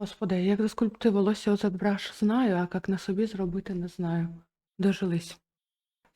Господи, як заскульпти волосся задбраш знаю, а як на собі зробити не знаю. Дожились.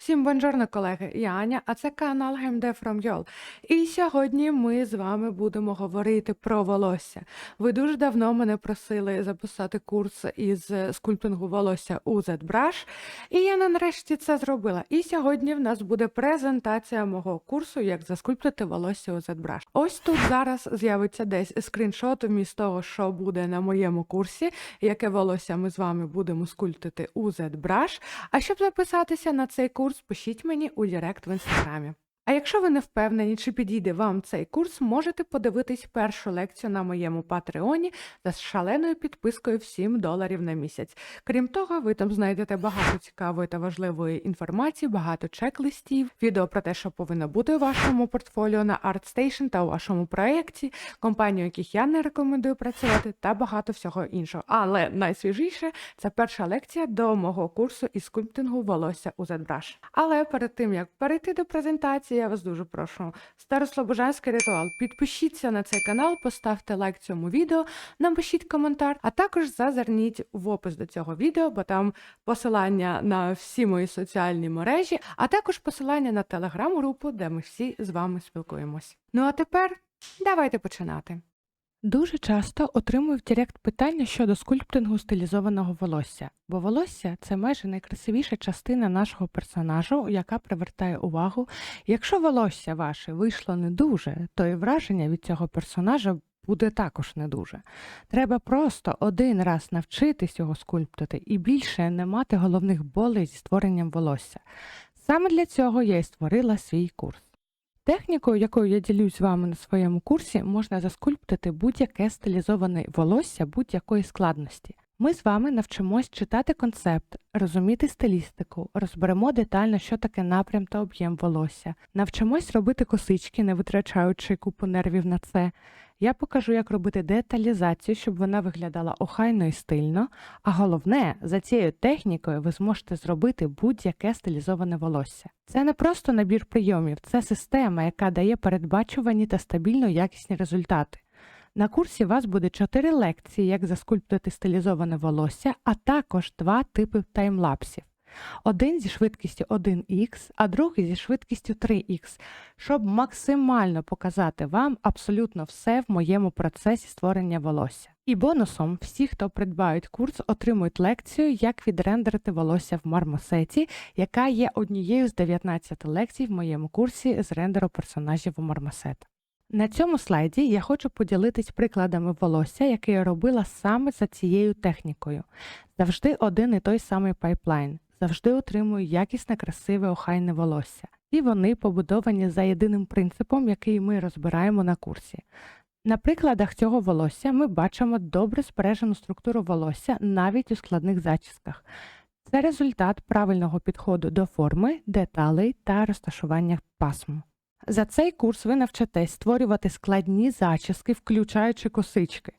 Всім бонжорно, колеги, я Аня, а це канал GameDev From Yol. І сьогодні ми з вами будемо говорити про волосся. Ви дуже давно мене просили записати курс із скульптингу волосся у ZBrush, і я нарешті це зробила. І сьогодні в нас буде презентація мого курсу, як заскульптити волосся у ZBrush. Ось тут зараз з'явиться десь скріншот вміст того, що буде на моєму курсі, яке волосся ми з вами будемо скульптити у ZBrush. А щоб записатися на цей курс, пишіть мені у Директ в інстаграмі. А якщо ви не впевнені, чи підійде вам цей курс, можете подивитись першу лекцію на моєму патреоні за шаленою підпискою в 7 доларів на місяць. Крім того, ви там знайдете багато цікавої та важливої інформації, багато чек-листів, відео про те, що повинно бути у вашому портфоліо на ArtStation та у вашому проєкті, компанії, у яких я не рекомендую працювати, та багато всього іншого. Але найсвіжіше це перша лекція до мого курсу із скульптингу волосся у ZBrush. Але перед тим як перейти до презентації, я вас дуже прошу. Старослобожанський ритуал. Підпишіться на цей канал, поставте лайк цьому відео, напишіть коментар, а також зазирніть в опис до цього відео, бо там посилання на всі мої соціальні мережі, а також посилання на телеграм-групу, де ми всі з вами спілкуємось. Ну а тепер давайте починати. Дуже часто отримую в Директ питання щодо скульптингу стилізованого волосся, бо волосся це майже найкрасивіша частина нашого персонажу, яка привертає увагу. Якщо волосся ваше вийшло не дуже, то і враження від цього персонажа буде також не дуже. Треба просто один раз навчитись його скульптити і більше не мати головних болей зі створенням волосся. Саме для цього я і створила свій курс. Технікою, якою я ділюсь з вами на своєму курсі, можна заскульптити будь-яке стилізоване волосся будь-якої складності. Ми з вами навчимось читати концепт, розуміти стилістику, розберемо детально, що таке напрям та об'єм волосся, навчимось робити косички, не витрачаючи купу нервів на це. Я покажу, як робити деталізацію, щоб вона виглядала охайно і стильно. А головне, за цією технікою ви зможете зробити будь-яке стилізоване волосся. Це не просто набір прийомів, це система, яка дає передбачувані та стабільно якісні результати. На курсі вас буде 4 лекції, як заскульптити стилізоване волосся, а також два типи таймлапсів. Один зі швидкістю 1х, а другий зі швидкістю 3х, щоб максимально показати вам абсолютно все в моєму процесі створення волосся. І бонусом всі, хто придбають курс, отримують лекцію, як відрендерити волосся в мармосеті, яка є однією з 19 лекцій в моєму курсі з рендеру персонажів у мармосет. На цьому слайді я хочу поділитись прикладами волосся, яке я робила саме за цією технікою. Завжди один і той самий пайплайн, завжди отримую якісне, красиве, охайне волосся. І вони побудовані за єдиним принципом, який ми розбираємо на курсі. На прикладах цього волосся ми бачимо добре збережену структуру волосся навіть у складних зачісках. Це результат правильного підходу до форми, деталей та розташування пасму. За цей курс ви навчитесь створювати складні зачіски, включаючи косички,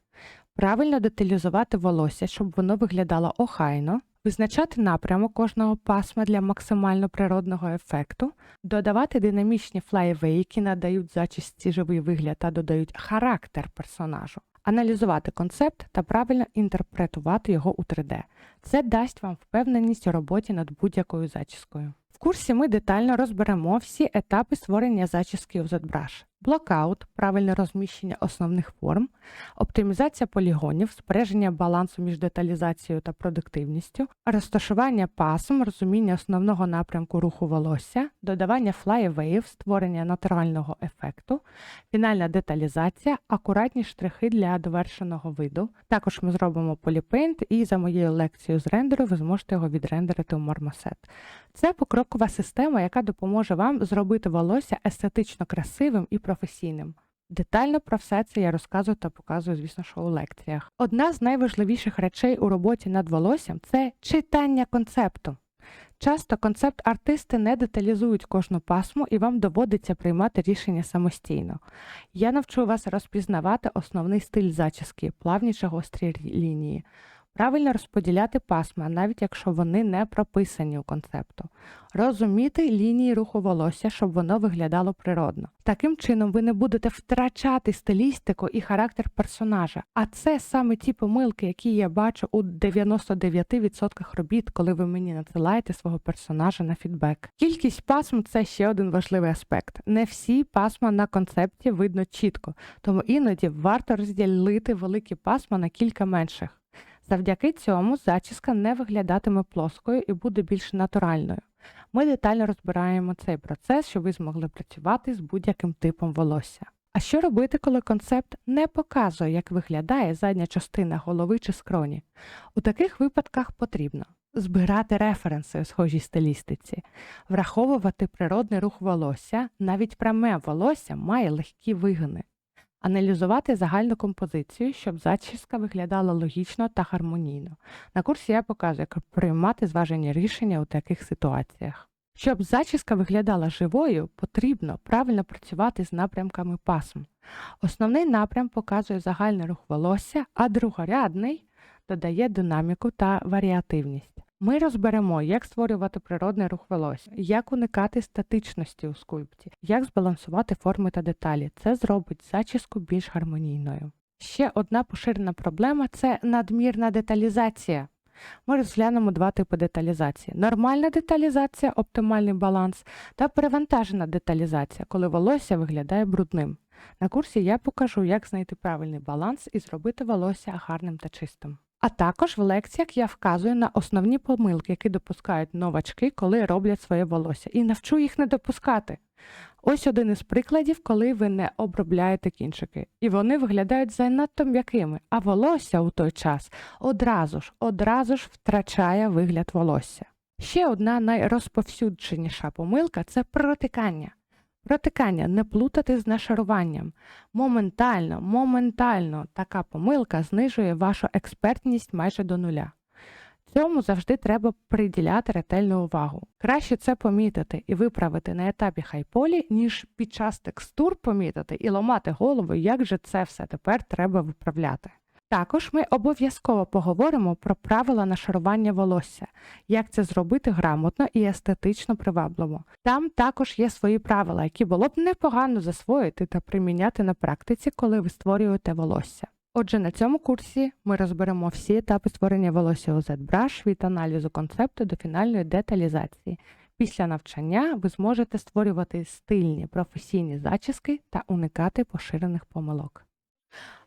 правильно деталізувати волосся, щоб воно виглядало охайно, визначати напрямок кожного пасма для максимально природного ефекту, додавати динамічні флаєвеї, які надають зачісці живий вигляд та додають характер персонажу, аналізувати концепт та правильно інтерпретувати його у 3D. Це дасть вам впевненість у роботі над будь-якою зачіскою. В курсі ми детально розберемо всі етапи створення зачіски у ZBrush. Блокаут, правильне розміщення основних форм, оптимізація полігонів, збереження балансу між деталізацією та продуктивністю, розташування пасм, розуміння основного напрямку руху волосся, додавання флаєвеїв, створення натурального ефекту, фінальна деталізація, акуратні штрихи для довершеного виду. Також ми зробимо поліпейнт і за моєю лекцією з рендеру ви зможете його відрендерити у Marmoset. Це покрокова система, яка допоможе вам зробити волосся естетично красивим і професійним. Детально про все це я розказую та показую, звісно, що у лекціях. Одна з найважливіших речей у роботі над волоссям це читання концепту. Часто концепт-артисти не деталізують кожну пасму і вам доводиться приймати рішення самостійно. Я навчу вас розпізнавати основний стиль зачіски, плавніші гострі лінії. Правильно розподіляти пасма, навіть якщо вони не прописані у концепту, розуміти лінії руху волосся, щоб воно виглядало природно. Таким чином, ви не будете втрачати стилістику і характер персонажа. А це саме ті помилки, які я бачу у 99% робіт, коли ви мені надсилаєте свого персонажа на фідбек. Кількість пасм це ще один важливий аспект. Не всі пасма на концепті видно чітко, тому іноді варто розділити великі пасма на кілька менших. Завдяки цьому зачіска не виглядатиме плоскою і буде більш натуральною. Ми детально розбираємо цей процес, щоб ви змогли працювати з будь-яким типом волосся. А що робити, коли концепт не показує, як виглядає задня частина голови чи скроні? У таких випадках потрібно збирати референси у схожій стилістиці, враховувати природний рух волосся, навіть пряме волосся має легкі вигини, аналізувати загальну композицію, щоб зачіска виглядала логічно та гармонійно. На курсі я показую, як приймати зважені рішення у таких ситуаціях. Щоб зачіска виглядала живою, потрібно правильно працювати з напрямками пасм. Основний напрям показує загальний рух волосся, а другорядний додає динаміку та варіативність. Ми розберемо, як створювати природний рух волосся, як уникати статичності у скульпті, як збалансувати форми та деталі. Це зробить зачіску більш гармонійною. Ще одна поширена проблема це надмірна деталізація. Ми розглянемо два типи деталізації: нормальна деталізація, оптимальний баланс, та перевантажена деталізація, коли волосся виглядає брудним. На курсі я покажу, як знайти правильний баланс і зробити волосся гарним та чистим. А також в лекціях я вказую на основні помилки, які допускають новачки, коли роблять своє волосся, і навчу їх не допускати. Ось один із прикладів, коли ви не обробляєте кінчики, і вони виглядають занадто м'якими, а волосся у той час одразу ж, одразу ж втрачає вигляд волосся. Ще одна найрозповсюдженіша помилка це протикання. Протикання не плутати з нашаруванням. Моментально, моментально така помилка знижує вашу експертність майже до нуля. Цьому завжди треба приділяти ретельну увагу. Краще це помітити і виправити на етапі хайполі, ніж під час текстур помітити і ламати голову, як же це все тепер треба виправляти. Також ми обов'язково поговоримо про правила нашарування волосся, як це зробити грамотно і естетично привабливо. Там також є свої правила, які було б непогано засвоїти та приміняти на практиці, коли ви створюєте волосся. Отже, на цьому курсі ми розберемо всі етапи створення волосся у ZBrush від аналізу концепту до фінальної деталізації. Після навчання ви зможете створювати стильні професійні зачіски та уникати поширених помилок.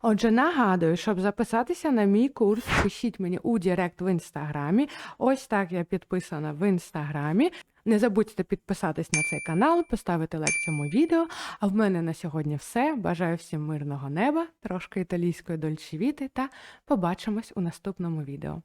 Отже, нагадую, щоб записатися на мій курс, пишіть мені у Директ в інстаграмі. Ось так я підписана в інстаграмі. Не забудьте підписатись на цей канал, поставити лайк цьому відео. А в мене на сьогодні все. Бажаю всім мирного неба, трошки італійської дольчевіти та побачимось у наступному відео.